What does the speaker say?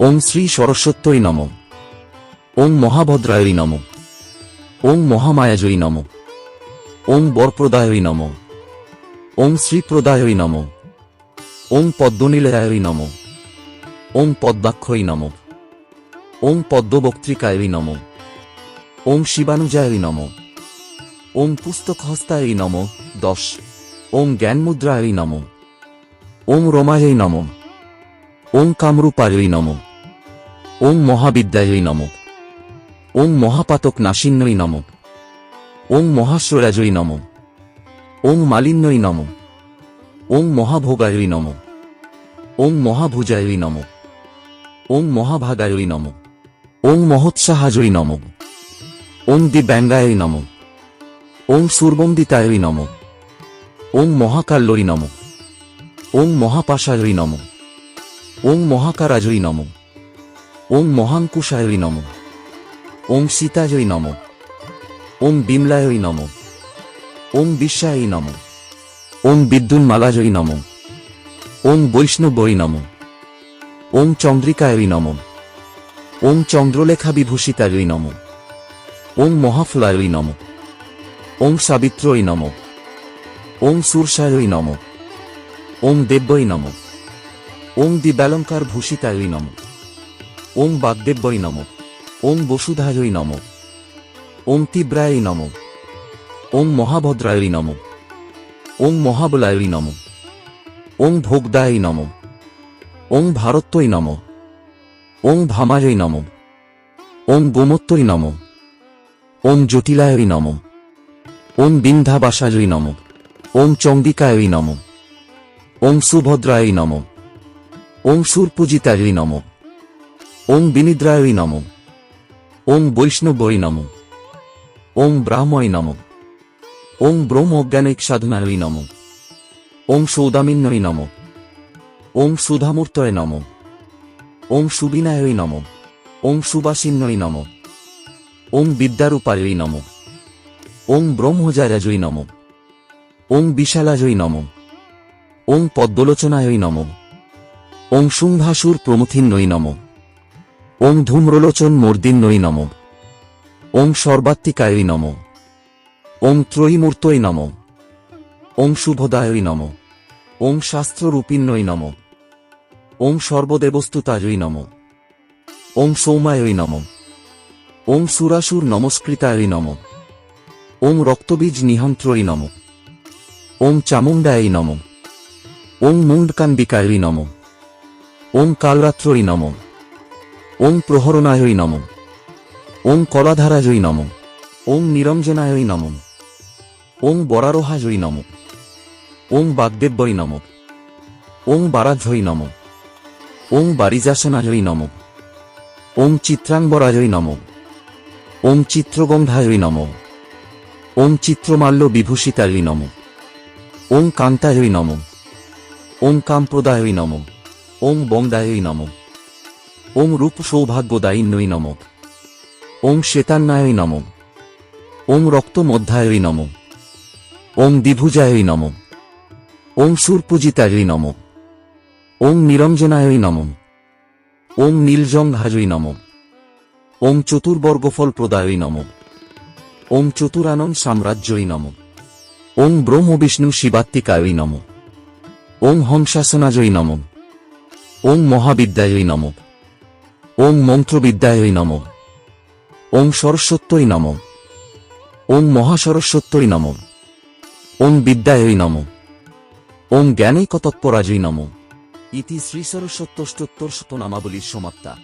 ওং শ্রী সরস্বত্যই নম ওং মহাভদ্রায়ই নম ওং মহামায়াজয়ী নম ওং বরপ্রদায়ই নম ওং শ্রীপ্রদায়ই নম ওং পদ্মনীলয়ায়ই নম ওং পদ্মাক্ষই নম ওং পদ্মবক্ত্রিকায়ই নম ওং শিবানুজায়ই নম ওং পুস্তকহস্তায়ই নম দশ ওং জ্ঞানমুদ্রায়ই নম ওং রমায়ই নম ওং কামরূপায়ই নম ওং মহাবিদ্যায়ই নম ওং মহাপাতক নাসিন্নই নম ওং মহাস্বরাজই নম ওং মালিন্যই নম ওং মহাভোগায়ই নম ওং মহাভুজায়ই নম ওং মহাভাগায়ই নম ওং মহোৎসাহাজই নম ওং দিব্যাঙ্গায়ই নম ওং সুরবন্দিতায়ই নম ওং মহাকাল্যই নম ওং মহাপাশায়ই নম ওং মহাকারাজই নম ওং মহাঙ্কুশায়ই নম ওং সীতাজই নম ওং বিমলায়ই নম ওং বিশ্বায়ই নম ওং বিদ্যুন্মালাজই নম ওং বৈষ্ণবই নম ওং চন্দ্রিকায়ই নম ওং চন্দ্রলেখা বিভূষিতায়ই নম ওং মহাফলায়ই নম ওং সাবিত্রই নম ওং সুরসায়ই নম ওং দেব্যই নম ওং দিব্যালঙ্কার ভূষিতায়ই নম ওং বাগদেব্যই নম ওং বসুধায়ই নম ওং তীব্রায়ই নম ওং মহাভদ্রায়ই নম ওং মহাবলায়ই নম ওং ভোগদায়ই নম ওং ভারত্বই নম ওং ভামায়ই নম ওং গোমত্তই নম ওং জটিলায়ই নম ওং বিন্ধ্যাবাসায়ই নম ওং চণ্ডিকায়ই নম ওং সুভদ্রায়ই নম ওং সুরপূজিতায়ই নম ওং বিনিদ্রায়ই নম ওং বৈষ্ণবই নম ওং ব্রাহ্ময় নম ওং ব্রহ্মজ্ঞানিক সাধনায়ই নম ওং সৌদামিন্যই নম ওং সুধামূর্তয় নম ওং সুবিনায়ই নম ওং সুবাসিন্যই নম ওং বিদ্যারূপায়ই নম ওং ব্রহ্মজারাজই নম ওং বিশালাজই নম ওং পদ্মলোচনায়ই নম ওং শুম্ভাসুর প্রমথিন্নই নম ওং ধূম্রলোচন মর্দিন্নই নম ওং সর্বাত্মিকায়ই নম ওং ত্রয়ীমূর্তই নম ওং শুভদায়ই নম ওং শাস্ত্ররূপিণ্যই নম ওং সর্বদেবস্তুতায়ই নম ওং সৌমায়ই নম ওং সুরাসুর নমস্কৃতায়ই নম ওং রক্তবীজ নিহন্ত্রয়ই নম ওং চামুণ্ডায়ই নম ওং মুণ্ডকাম্বিকায়ই নম ওং কালরাত্রই নম ওং প্রহরণায়ই নম ওং কলাধারাজই নম ওং নিরঞ্জনায়ই নম ওং বরারোহাজই নম ওং বাগদেব্যই নম ওং বারাঝই নম ওং বারিজাসনাজই নম ওং চিত্রাঙ্গরাজই নম ওং চিত্রগন্ধায়ই নম ওং চিত্রমাল্য বিভূষিতায়ই নম ওং কান্তায়ই নম ওং কাম্প্রদায়ই নম ওং বংদায়ই নম ওং রূপ সৌভাগ্যদায়িন্যই নম ওং শ্বেতান্নায়ই নম ওং রক্তমধ্যায়ই নম ওং দ্বিভুজায়ই নম ওং সুরপূজিতায়ই নম ওং নিরঞ্জনায়ই নম ওং নীলজংহাজই নম ওং চতুর্বর্গফল প্রদায়ই নম ওং চতুরানন সাম্রাজ্যই নম ওং ব্রহ্মবিষ্ণু শিবাত্মিকায়ই নম ওং হংসাসনাজই নম ওং মহাবিদ্যায়ই নম ওং মন্ত্রবিদ্যায়ই নম। ওং সরস্বত্যই নম। ওং মহাসরস্বত্যই নম। ওং বিদ্যায়ই নম। ওং জ্ঞানৈকতৎপরাজই নম। ইতি শ্রীসরস্বত্যষ্টোত্তর শতনামাবলীর সমাপ্তা।